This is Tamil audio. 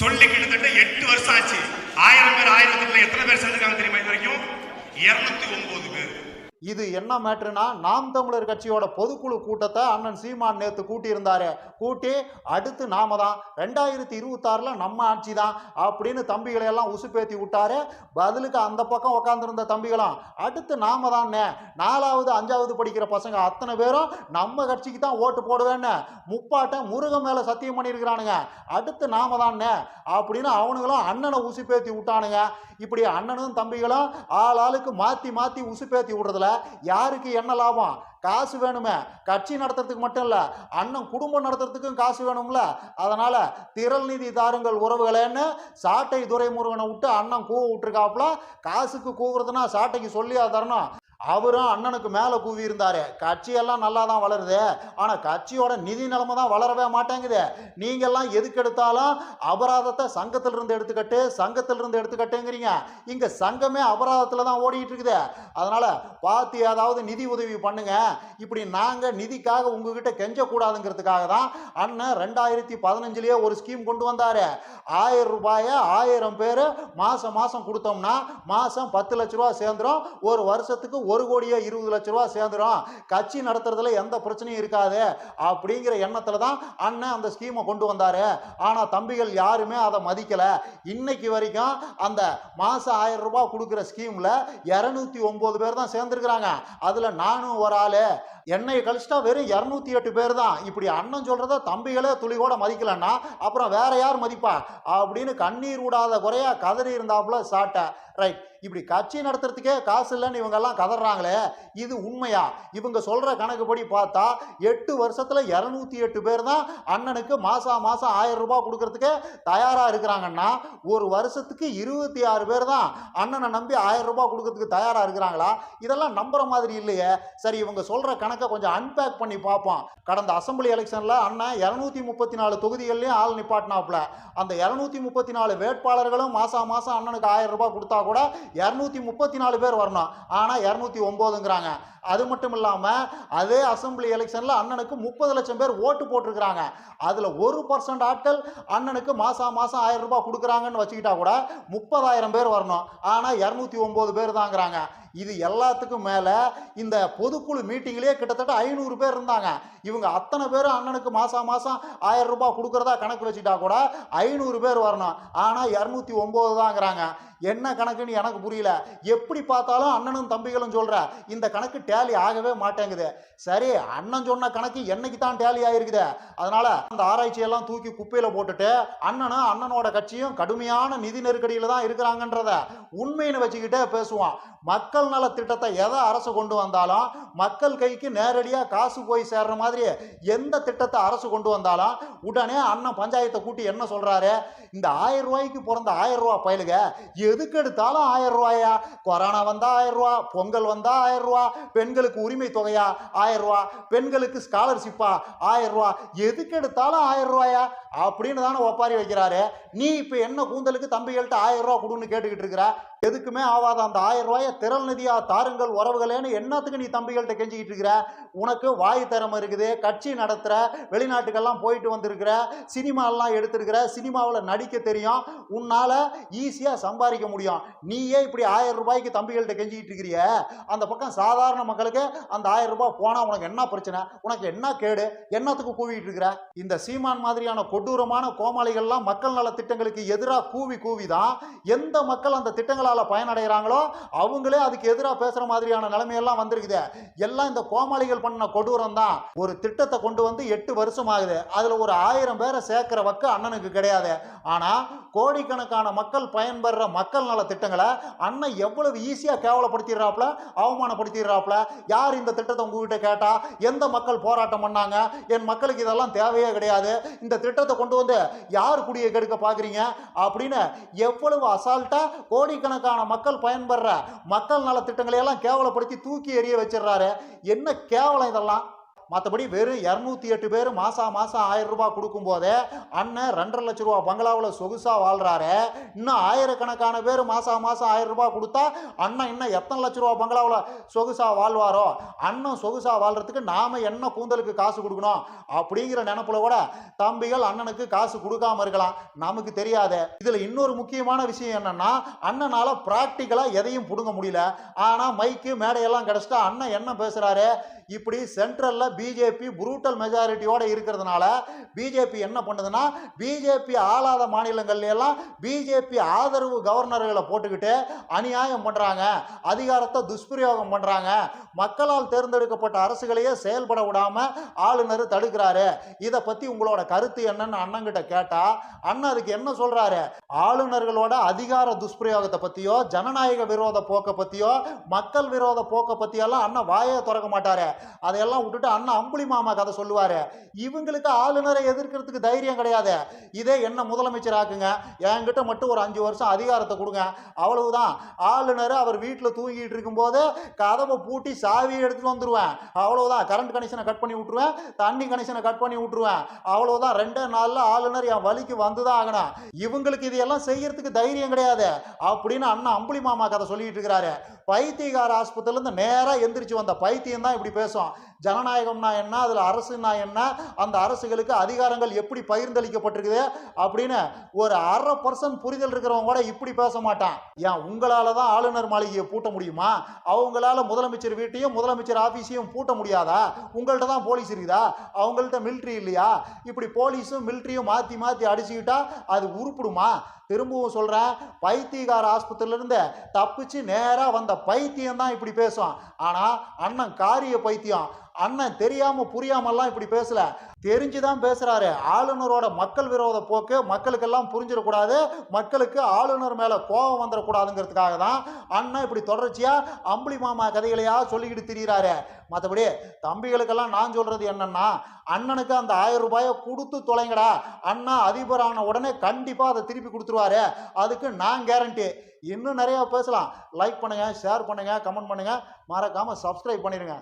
சொல்லி கிட்டத்தட்ட எட்டு வருஷம் ஆச்சு. ஆயிரம் பேர் ஆயிரத்தி எத்தனை பேர் சேர்ந்துருக்காங்க தெரியுமா இது வரைக்கும்? இருநூத்தி ஒன்பது பேர். இது என்ன மேட்ருனா நாம் தமிழர் கட்சியோட பொதுக்குழு கூட்டத்தை அண்ணன் சீமான் நேத்து கூட்டியிருந்தாரு. கூட்டி அடுத்து நாம தான் ரெண்டாயிரத்தி இருபத்தாறுல நம்ம ஆட்சி தான் அப்படின்னு தம்பிகளை எல்லாம் உசுப்பேத்தி விட்டாரு. பதிலுக்கு அந்த பக்கம் உட்காந்துருந்த தம்பிகளும் அடுத்து நாம தானே நாலாவது அஞ்சாவது படிக்கிற பசங்க அத்தனை பேரும் நம்ம கட்சிக்கு தான் ஓட்டு போடுவேன்னு முப்பாட்டை முருகன் மேல சத்தியம் பண்ணியிருக்கிறானுங்க. அடுத்து நாம தானே அப்படின்னு அவனுங்களும் அண்ணனை உசுப்பேத்தி விட்டானுங்க. இப்படி அண்ணனும் தம்பிகளும் ஆள் ஆளுக்கு மாத்தி மாத்தி உசுப்பேத்தி விடுறதுல யாருக்கு என்ன லாபம்? காசு வேணுமே. கட்சி நடத்துறதுக்கு மட்டும் இல்ல அண்ணன் குடும்பம் நடத்துறதுக்கும் காசு வேணும்ல. அதனால திரள் நிதி தாருங்கள் உறவுகளேன்னு சாட்டை துரைமுருகனை விட்டு அண்ணன் கூவ விட்டுருக்காப்புல. காசுக்கு கூவுறதுன்னா சாட்டைக்கு சொல்லியா தரணும். அவரும் அண்ணனுக்கு மேலே கூவி கட்சியெல்லாம் நல்லா தான் வளருது. ஆனால் கட்சியோட நிதி நிலைமை தான் வளரவே மாட்டேங்குது. நீங்கள்லாம் எதுக்கு எடுத்தாலும் அபராதத்தை சங்கத்திலிருந்து எடுத்துக்கட்டு சங்கத்திலிருந்து எடுத்துக்கட்டுங்கிறீங்க. இங்கே சங்கமே அபராதத்தில் தான் ஓடிக்கிட்டு இருக்குது அதனால் பார்த்து ஏதாவது நிதி உதவி பண்ணுங்க. இப்படி நாங்கள் நிதிக்காக உங்ககிட்ட கெஞ்சக்கூடாதுங்கிறதுக்காக தான் அண்ணன் ரெண்டாயிரத்தி பதினஞ்சுலேயே ஒரு ஸ்கீம் கொண்டு வந்தார். ஆயிரம் ரூபாயை ஆயிரம் பேர் மாதம் மாதம் கொடுத்தோம்னா மாதம் பத்து லட்ச ரூபா சேர்ந்துரும். ஒரு வருஷத்துக்கு ஒரு கோடியே இருபது லட்ச ரூபா சேர்ந்துரும். கட்சி நடத்துறதுல எந்த பிரச்சனையும் இருக்காது. அப்படிங்கிற எண்ணத்துல தான் அண்ணன் அந்த ஸ்கீமை கொண்டு வந்தார். ஆனால் தம்பிகள் யாருமே அதை மதிக்கலை. இன்னைக்கு வரைக்கும் அந்த மாதம் ஆயிரம் ரூபாய் கொடுக்குற ஸ்கீமில் இரநூத்தி ஒம்பது பேர் தான் சேர்ந்துருக்குறாங்க. அதில் நானும் ஒரு ஆள். என்னை கழிச்சிட்டா வெறும் இரநூத்தி எட்டு பேர் தான். இப்படி அண்ணன் சொல்கிறத தம்பிகளே துளி மதிக்கலன்னா அப்புறம் வேற யார் மதிப்பா? அப்படின்னு கண்ணீர் விடாத குறையா கதறி இருந்தாப்புல சாட்ட. ரைட் இப்படி கட்சி நடத்துறதுக்கே காசு இல்லைன்னு இவங்கெல்லாம் கதறாங்களே இது உண்மையா? இவங்க சொல்ற கணக்குப்படி பார்த்தா எட்டு வருஷத்துல இரநூத்தி எட்டு பேர் தான் அண்ணனுக்கு மாசா மாசம் ஆயிரம் ரூபாய் கொடுக்கறதுக்கு தயாரா இருக்கிறாங்கன்னா ஒரு வருஷத்துக்கு இருபத்தி ஆறு பேர் தான் அண்ணனை நம்பி ஆயிரம் ரூபாய் கொடுக்கறதுக்கு தயாரா இருக்கிறாங்களா? இதெல்லாம் நம்புற மாதிரி இல்லையே. சரி இவங்க சொல்ற கணக்கை கொஞ்சம் அன்பேக் பண்ணி பார்ப்போம். கடந்த அசெம்பிளி எலெக்ஷன்ல அண்ணன் இரநூத்தி முப்பத்தி நாலு தொகுதிகள்லயும் ஆள் நிப்பாட்டினாப்புல. அந்த இரநூத்தி முப்பத்தி நாலு வேட்பாளர்களும் மாசா மாசம் அண்ணனுக்கு ஆயிரம் ரூபாய் கொடுத்தா கூட இரநூத்தி முப்பத்தி நாலு பேர் வரணும். ஆனால் இரநூத்தி ஒம்போதுங்கிறாங்க. அது மட்டும் இல்லாமல் அதே அசெம்பிளி எலெக்ஷனில் அண்ணனுக்கு முப்பது லட்சம் பேர் ஓட்டு போட்டிருக்கிறாங்க. அதில் ஒரு பர்சன்ட் ஆட்கள் அண்ணனுக்கு மாதம் மாதம் ஆயிரம் ரூபாய் கொடுக்குறாங்கன்னு வச்சுக்கிட்டா கூட முப்பதாயிரம் பேர் வரணும். ஆனால் இரநூத்தி ஒம்பது பேர் தாங்கிறாங்க. இது எல்லாத்துக்கும் மேலே இந்த பொதுக்குழு மீட்டிங்லேயே கிட்டத்தட்ட ஐநூறு பேர் இருந்தாங்க. இவங்க அத்தனை பேரும் அண்ணனுக்கு மாதம் மாதம் ஆயிரம் ரூபாய் கொடுக்குறதா கணக்கு வச்சுட்டா கூட ஐநூறு பேர் வரணும். ஆனால் இரநூத்தி ஒம்பது தாங்கிறாங்க. என்ன கணக்குன்னு எனக்கு புரியல. எப்படி பார்த்தாலும் அண்ணனும் தம்பிகளும் சொல்ற இந்த கணக்கு டேலி ஆகவே மாட்டேங்குது. சரி அண்ணன் சொன்ன கணக்கு என்னைக்கு தான் டேலி ஆயிருக்குது? அதனால அந்த ஆராய்ச்சியெல்லாம் தூக்கி குப்பையில் போட்டுட்டு அண்ணனும் அண்ணனோட கட்சியும் கடுமையான நிதி நெருக்கடியில தான் இருக்கிறாங்கன்றத உண்மைன்னு வச்சுக்கிட்டே பேசுவான் மக்கள் நல திட்டத்தை எதை அரசு கொண்டு வந்தாலும் மக்கள் கைக்கு நேரடியாக காசு போய் சேர்ற மாதிரி எந்த திட்டத்தை அரசு கொண்டு வந்தாலும் உடனே அண்ணன் பஞ்சாயத்தை கூட்டி என்ன சொல்றாரு? இந்த ஆயிரம் ரூபாய்க்கு பிறந்த ஆயிரம் ரூபா பயலுக. எதுக்கு எடுத்தாலும் ஆயிரம் ஆயிரம் ரூபாயா? கொரோனா வந்தால் ஆயிரம் ரூபா பொங்கல் வந்தால் ஆயிரம் ரூபா பெண்களுக்கு உரிமை தொகையா? ஆயிரம் ரூபா. பெண்களுக்கு ஸ்காலர்ஷிப்பா ஆயிரம் ரூபா. எதுக்கு எடுத்தாலும் ஆயிரம் ரூபாயா? அப்படின்னு தானே ஒப்பாரி வைக்கிறாரு. நீ இப்போ என்ன கூந்தலுக்கு தம்பிகள்கிட்ட ஆயிரம் ரூபா கொடுன்னு கேட்டுக்கிட்டு இருக்கிற? எதுக்குமே ஆகாத அந்த ஆயிரம் ரூபாய திரள் நிதியா தாருங்கள் உறவுகளேன்னு என்னத்துக்கு நீ தம்பிகள்கிட்ட கெஞ்சிக்கிட்டு இருக்கிற? உனக்கு வாய் திறமை இருக்குது கட்சி நடத்துகிற வெளிநாட்டுக்கெல்லாம் போயிட்டு வந்திருக்கிற சினிமாலாம் எடுத்திருக்கிற சினிமாவில் நடிக்க தெரியும். உன்னால் ஈஸியாக சம்பாதிக்க முடியும். நீயே இப்படி ஆயிரம் ரூபாய்க்கு தம்பிகள்கிட்ட கெஞ்சிக்கிட்டு இருக்கிறிய? அந்த பக்கம் சாதாரண மக்களுக்கு அந்த ஆயிரம் ரூபாய் போனால் உனக்கு என்ன பிரச்சனை? உனக்கு என்ன கேடு? என்னத்துக்கு கூவிட்டு இருக்கிற? இந்த சீமான் மாதிரியான கொடூரமான கோமாளிகள்லாம் மக்கள் நல திட்டங்களுக்கு எதிராக கூவி கூவி தான் எந்த மக்கள் அந்த திட்டங்களால் பயனடைகிறாங்களோ அவங்களே அதுக்கு எதிராக பேசுகிற மாதிரியான நிலைமையெல்லாம் வந்திருக்குது. எல்லாம் இந்த கோமாளிகள் பண்ண கொடூரம் தான் ஒரு திட்டத்தை கொண்டு வந்து எட்டு வருஷம் ஆகுது. அதில் ஒரு ஆயிரம் பேரை சேர்க்கிற வக்கு அண்ணனுக்கு கிடையாது. ஆனால் கோடிக்கணக்கான மக்கள் பயன்பெற மக்கள் நல திட்டங்களை அண்ணன் எவ்வளவு ஈஸியாக கேவலப்படுத்திடுறாப்புல அவமானப்படுத்திடுறாப்புல? யார் இந்த திட்டத்தை உங்ககிட்ட கேட்டா எந்த மக்கள் போராட்டம் பண்ணாங்க? என் மக்களுக்கு இதெல்லாம் தேவையே கிடையாது. இந்த திட்டத்தை கொண்டு வந்து யார் குடியை கெடுக்க பார்க்குறீங்க அப்படின்னு எவ்வளவு அசால்ட்டாக கோடிக்கணக்கான மக்கள் பயன்பெற மக்கள் நல திட்டங்களையெல்லாம் கேவலப்படுத்தி தூக்கி எறிய வச்சிடுறாரு. என்ன கேவலம் இதெல்லாம்? மற்றபடி வெறும் இரநூத்தி எட்டு பேர் மாதம் மாசம் ஆயிரம் ரூபாய் கொடுக்கும் போதே அண்ணன் ரெண்டரை லட்ச ரூபா பங்களாவில் சொகுசா வாழ்றாரு. இன்னும் ஆயிரக்கணக்கான பேர் மாசா மாசம் ஆயிரம் ரூபாய் கொடுத்தா அண்ணன் இன்னும் எத்தனை லட்ச ரூபா பங்களாவில் சொகுசா வாழ்வாரோ? அண்ணன் சொகுசா வாழ்றதுக்கு நாம என்ன கூந்தலுக்கு காசு கொடுக்கணும்? அப்படிங்கிற நினப்புல கூட தம்பிகள் அண்ணனுக்கு காசு கொடுக்காம இருக்கலாம். நமக்கு தெரியாது. இதில் இன்னொரு முக்கியமான விஷயம் என்னன்னா அண்ணனால ப்ராக்டிக்கலாக எதையும் பிடுங்க முடியல. ஆனால் மைக்கு மேடையெல்லாம் கிடச்சிட்டா அண்ணன் என்ன பேசுகிறாரு இப்படி சென்ட்ரலில் பிஜேபி புரூட்டல் மெஜாரிட்டியோட இருக்கிறதுனால பிஜேபி என்ன பண்ணுதுன்னா பிஜேபி ஆளாத மாநிலங்கள்லாம் பிஜேபி ஆதரவு கவர்னர்களை போட்டுக்கிட்டு அநியாயம் பண்றாங்க அதிகாரத்தை துஷ்பிரயோகம் பண்றாங்க. மக்களால் தேர்ந்தெடுக்கப்பட்ட அரசுகளையே செயல்பட விடாம ஆளுநர் தடுக்கிறாரு. இதை பத்தி உங்களோட கருத்து என்னன்னு அண்ணங்கிட்ட கேட்டா அண்ணன் அதுக்கு என்ன சொல்றாரு? ஆளுநர்களோட அதிகார துஷ்பிரயோகத்தை பத்தியோ ஜனநாயக விரோத போக்கை பத்தியோ மக்கள் விரோத போக்கை பத்தியெல்லாம் அண்ணன் வாயை திறக்க மாட்டாரு. அதையெல்லாம் விட்டுட்டு அண்ணன் அம்புலி மாமா கதை சொல்லுவாரு. இவங்களுக்கு ஆளுநரை எதிர்க்கிறதுக்கு தைரியம் கிடையாது. இதே என்ன முதலமைச்சர் ஆக்குங்க. என்கிட்ட மட்டும் ஒரு அஞ்சு வருஷம் அதிகாரத்தை கொடுங்க. அவ்வளவுதான். ஆளுநர் அவர் வீட்டில் தூங்கிட்டு இருக்கும்போது கதவை பூட்டி சாவி எடுத்துட்டு வந்துடுவேன் அவ்வளவுதான். கரண்ட் கனெக்ஷனை கட் பண்ணி விட்டுருவேன். தண்ணி கனெக்ஷனை கட் பண்ணி விட்டுருவேன். அவ்வளவுதான். ரெண்டே நாளில் ஆளுநர் என் வழிக்கு வந்துதான் ஆகணும். இவங்களுக்கு இதெல்லாம் செய்யறதுக்கு தைரியம் கிடையாது. அப்படின்னு அண்ணன் அம்புலி மாமா கதை சொல்லிட்டு இருக்கிறாரு. பைத்தியகார ஆஸ்பத்திரிலேருந்து நேராக எந்திரிச்சு வந்த பைத்தியம் தான் இப்படி பேசும். ஜனநாயகம்னா என்ன? அதில் அரசுனா என்ன? அந்த அரசுகளுக்கு அதிகாரங்கள் எப்படி பகிர்ந்தளிக்கப்பட்டிருக்குது? அப்படின்னு ஒரு அரை பர்சன்ட் புரிதல் இருக்கிறவங்க கூட இப்படி பேச மாட்டான். ஏன்? உங்களால தான் ஆளுநர் மாளிகையை பூட்ட முடியுமா? அவங்களால முதலமைச்சர் வீட்டையும் முதலமைச்சர் ஆஃபீஸையும் பூட்ட முடியாதா? உங்கள்கிட்ட தான் போலீஸ் இருக்குதா? அவங்கள்ட்ட மிலிட்ரி இல்லையா? இப்படி போலீஸும் மிலிட்ரியும் மாற்றி மாற்றி அடிச்சுக்கிட்டா அது உருப்பிடுமா? திரும்பவும் சொல்கிறேன் பைத்தியகார ஆஸ்பத்திரியிலேருந்து தப்பிச்சு நேராக வந்த பைத்தியம் தான் இப்படி பேசும் ஆனால் அண்ணன் காரிய பைத்தியம். அண்ணன் தெரியாம புரியாமல்லாம் இப்படி பேசல. தெரிஞ்சுதான் பேசுறாரு. ஆளுநரோட மக்கள் விரோத போக்கு மக்களுக்கெல்லாம் புரிஞ்சிடக்கூடாது. மக்களுக்கு ஆளுநர் மேல கோபம் வந்துடக்கூடாதுங்கிறதுக்காக தான் அண்ணன் இப்படி தொடர்ச்சியா அம்புலி மாமா கதைகளையா சொல்லிக்கிட்டு திரியிறாரு. மற்றபடி தம்பிகளுக்கெல்லாம் நான் சொல்றது என்னன்னா அண்ணனுக்கு அந்த ஆயிரம் ரூபாயை கொடுத்து தொலைங்கடா. அண்ணா அதிபரான உடனே கண்டிப்பா அதை திருப்பி கொடுத்துருவாரு. அதுக்கு நான் கேரண்டி இன்னும் நிறைய பேசலாம். லைக் பண்ணுங்க ஷேர் பண்ணுங்க கமெண்ட் பண்ணுங்க. மறக்காம சப்ஸ்கிரைப் பண்ணிடுங்க